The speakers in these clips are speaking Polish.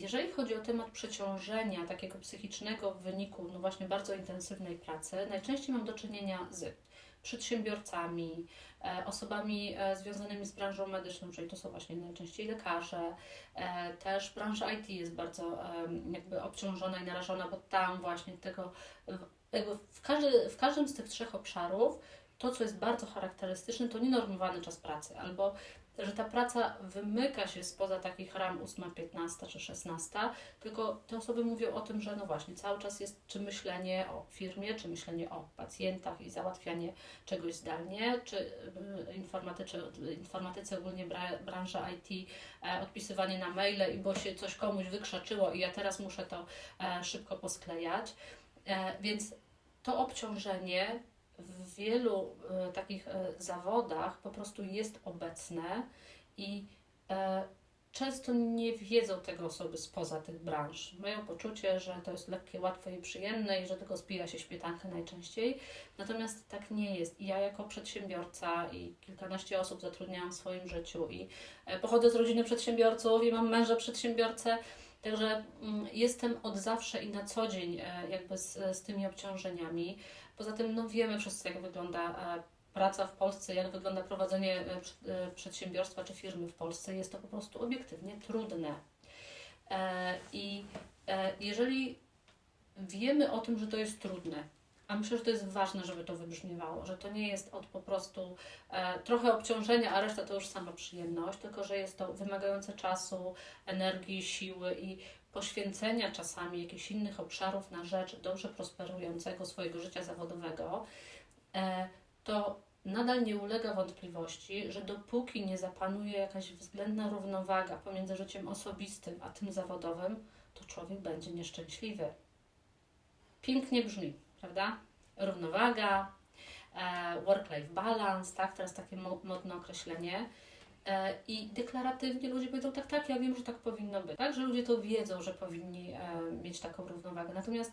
Jeżeli chodzi o temat przeciążenia takiego psychicznego w wyniku no właśnie bardzo intensywnej pracy, najczęściej mam do czynienia z przedsiębiorcami, e, osobami e, związanymi z branżą medyczną, czyli to są właśnie najczęściej lekarze. E, Też branża IT jest bardzo jakby obciążona i narażona, bo tam właśnie tego, w, każdy, w każdym z tych trzech obszarów to, co jest bardzo charakterystyczne, to nienormowany czas pracy, albo że ta praca wymyka się spoza takich ram 8, 15 czy 16, tylko te osoby mówią o tym, że no właśnie cały czas jest czy myślenie o firmie, czy myślenie o pacjentach i załatwianie czegoś zdalnie, czy y, informatyce, informatyce ogólnie bra, branża IT, e, odpisywanie na maile i bo się coś komuś wykrzaczyło i ja teraz muszę to e, szybko posklejać. E, więc to obciążenie w wielu e, takich e, zawodach po prostu jest obecne i e, często nie wiedzą tego osoby spoza tych branż. Mają poczucie, że to jest lekkie, łatwe i przyjemne i że tylko spija się śmietankę najczęściej. Natomiast tak nie jest. I ja jako przedsiębiorca i kilkanaście osób zatrudniałam w swoim życiu i pochodzę z rodziny przedsiębiorców i mam męża przedsiębiorcę, Także mm, jestem od zawsze i na co dzień e, jakby z, z tymi obciążeniami. Poza tym no, wiemy wszyscy, jak wygląda e, praca w Polsce, jak wygląda prowadzenie e, e, przedsiębiorstwa czy firmy w Polsce. Jest to po prostu obiektywnie trudne. E, I e, jeżeli wiemy o tym, że to jest trudne, a myślę, że to jest ważne, żeby to wybrzmiewało, że to nie jest od po prostu e, trochę obciążenia, a reszta to już sama przyjemność, tylko że jest to wymagające czasu, energii, siły i poświęcenia czasami jakichś innych obszarów na rzecz dobrze prosperującego swojego życia zawodowego, e, to nadal nie ulega wątpliwości, że dopóki nie zapanuje jakaś względna równowaga pomiędzy życiem osobistym a tym zawodowym, to człowiek będzie nieszczęśliwy. Pięknie brzmi, prawda? Równowaga, e, work-life balance, tak? Teraz takie mo- modne określenie. E, I deklaratywnie ludzie powiedzą, tak, tak, ja wiem, że tak powinno być. Tak, że ludzie to wiedzą, że powinni e, mieć taką równowagę. Natomiast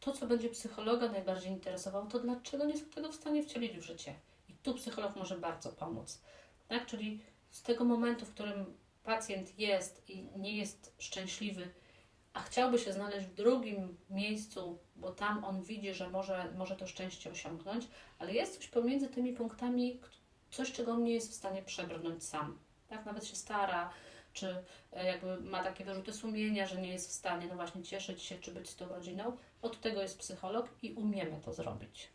to, co będzie psychologa najbardziej interesowało, to dlaczego nie są tego w stanie wcielić w życie. I tu psycholog może bardzo pomóc. Tak? Czyli z tego momentu, w którym pacjent jest i nie jest szczęśliwy, a chciałby się znaleźć w drugim miejscu, bo tam on widzi, że może, może to szczęście osiągnąć, ale jest coś pomiędzy tymi punktami, coś, czego on nie jest w stanie przebrnąć sam. Tak, nawet się stara, czy e, jakby ma takie wyrzuty sumienia, że nie jest w stanie, no właśnie, cieszyć się, czy być z tą rodziną. Od tego jest psycholog i umiemy to zrobić.